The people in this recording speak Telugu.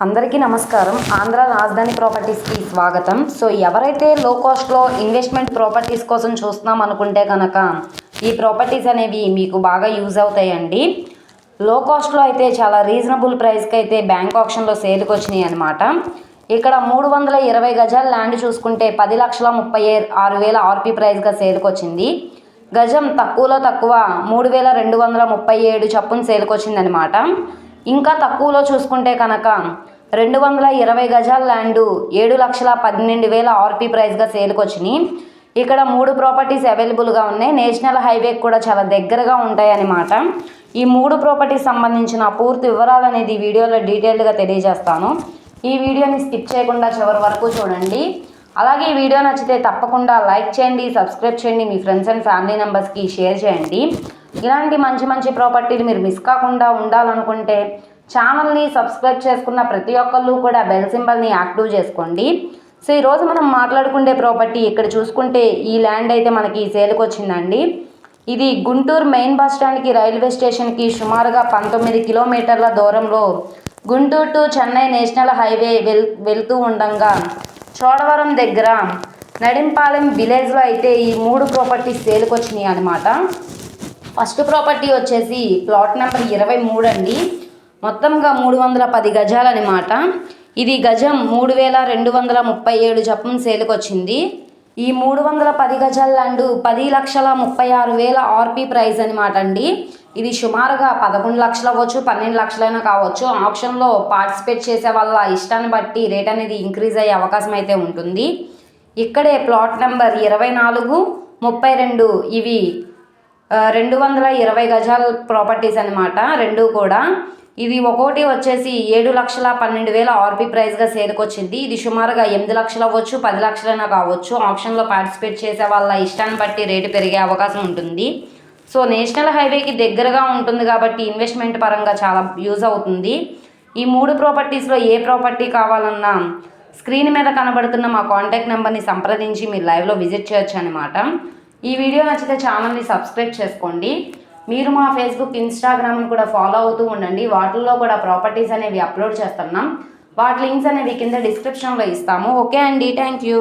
అందరికీ నమస్కారం. ఆంధ్ర రాజధాని ప్రాపర్టీస్కి స్వాగతం. సో ఎవరైతే లో కాస్ట్లో ఇన్వెస్ట్మెంట్ ప్రాపర్టీస్ కోసం చూస్తున్నాం అనుకుంటే కనుక ఈ ప్రాపర్టీస్ అనేవి మీకు బాగా యూజ్ అవుతాయండి. లో కాస్ట్లో అయితే చాలా రీజనబుల్ ప్రైస్కి అయితే బ్యాంక్ ఆప్షన్లో సేల్కి వచ్చినాయి అనమాట ఇక్కడ మూడు వందల ఇరవై గజాల ల్యాండ్ చూసుకుంటే పది లక్షల ముప్పై ఆరు వేల ఆర్పీ ప్రైస్గా సేల్కి వచ్చింది. గజం తక్కువలో తక్కువ మూడు వేల రెండు వందల ముప్పై ఏడు చప్పున సేల్కి వచ్చిందనమాట ఇంకా తక్కువలో చూసుకుంటే కనుక రెండు వందల ఇరవై గజాల ల్యాండ్ ఏడు లక్షల పన్నెండు వేల ఆర్పీ ప్రైస్గా సేల్కి వచ్చినాయి. ఇక్కడ మూడు ప్రాపర్టీస్ అవైలబుల్గా ఉన్నాయి. నేషనల్ హైవే కూడా చాలా దగ్గరగా ఉంటాయన్నమాట. ఈ మూడు ప్రాపర్టీస్ సంబంధించిన పూర్తి వివరాలు అనేది ఈ వీడియోలో డీటెయిల్డ్గా తెలియజేస్తాను. ఈ వీడియోని స్కిప్ చేయకుండా చివరి వరకు చూడండి. అలాగే ఈ వీడియో నచ్చితే తప్పకుండా లైక్ చేయండి సబ్స్క్రైబ్ చేయండి మీ ఫ్రెండ్స్ అండ్ ఫ్యామిలీ మెంబర్స్కి షేర్ చేయండి. ఇలాంటి మంచి మంచి ప్రాపర్టీలు మీరు మిస్ కాకుండా ఉండాలనుకుంటే ఛానల్ని సబ్స్క్రైబ్ చేసుకున్న ప్రతి ఒక్కళ్ళు కూడా బెల్ సింబల్ని యాక్టివ్ చేసుకోండి. సో ఈరోజు మనం మాట్లాడుకునే ప్రాపర్టీ ఇక్కడ చూసుకుంటే ఈ ల్యాండ్ అయితే మనకి సేల్కి వచ్చిందండి. ఇది గుంటూరు మెయిన్ బస్ స్టాండ్కి రైల్వే స్టేషన్కి సుమారుగా పంతొమ్మిది కిలోమీటర్ల దూరంలో Guntur to Chennai national highway well వెళ్తూ ఉండగా చోడవరం దగ్గర నడింపాలెం విలేజ్లో అయితే ఈ మూడు ప్రాపర్టీస్ సేల్కి వచ్చినాయి అనమాట ఫస్ట్ ప్రాపర్టీ వచ్చేసి ప్లాట్ నెంబర్ ఇరవై మూడు అండి. మొత్తంగా మూడు వందల పది గజాలన్నమాట ఇది గజం మూడు వేల రెండు వందల ముప్పై ఏడు చప్పున సేల్కి వచ్చింది ఈ మూడు వందల పది గజాల ల్యాండ్ పది లక్షల ముప్పై ఆరు వేల ఆర్పి ప్రైస్ అనమాట అండి. ఇది సుమారుగా పదకొండు లక్షలు అవ్వచ్చు పన్నెండు లక్షలైనా కావచ్చు. ఆప్షన్లో పార్టిసిపేట్ చేసే వాళ్ళ ఇష్టాన్ని బట్టి రేట్ అనేది ఇంక్రీజ్ అయ్యే అవకాశం అయితే ఉంటుంది. ఇక్కడే ప్లాట్ నెంబర్ ఇరవై నాలుగు ముప్పై రెండు ఇవి రెండు వందల ఇరవై గజాల ప్రాపర్టీస్ అనమాట రెండు కూడా. ఇది ఒక్కోటి వచ్చేసి ఏడు లక్షల పన్నెండు వేల ఆర్పీ ప్రైస్గా సేరుకొచ్చింది ఇది సుమారుగా ఎనిమిది లక్షలు అవ్వచ్చు పది లక్షలైనా కావచ్చు. ఆప్షన్లో పార్టిసిపేట్ చేసే వాళ్ళ ఇష్టాన్ని బట్టి రేటు పెరిగే అవకాశం ఉంటుంది. సో నేషనల్ హైవేకి దగ్గరగా ఉంటుంది కాబట్టి ఇన్వెస్ట్మెంట్ పరంగా చాలా యూజ్ అవుతుంది. ఈ మూడు ప్రాపర్టీస్లో ఏ ప్రాపర్టీ కావాలన్నా స్క్రీన్ మీద కనబడుతున్న మా కాంటాక్ట్ నెంబర్ని సంప్రదించి మీరు లైవ్లో విజిట్ చేయొచ్చు అనమాట ఈ వీడియో నచ్చితే ఛానల్ని సబ్స్క్రైబ్ చేసుకోండి. మీరు మా ఫేస్బుక్ ఇన్స్టాగ్రామ్ని కూడా ఫాలో అవుతూ ఉండండి. వాటిల్లో కూడా ప్రాపర్టీస్ అనేవి అప్లోడ్ చేస్తున్నాం. వాటి లింక్స్ అనేవి కింద డిస్క్రిప్షన్లో ఇస్తాము. ఓకే అండి. Thank you.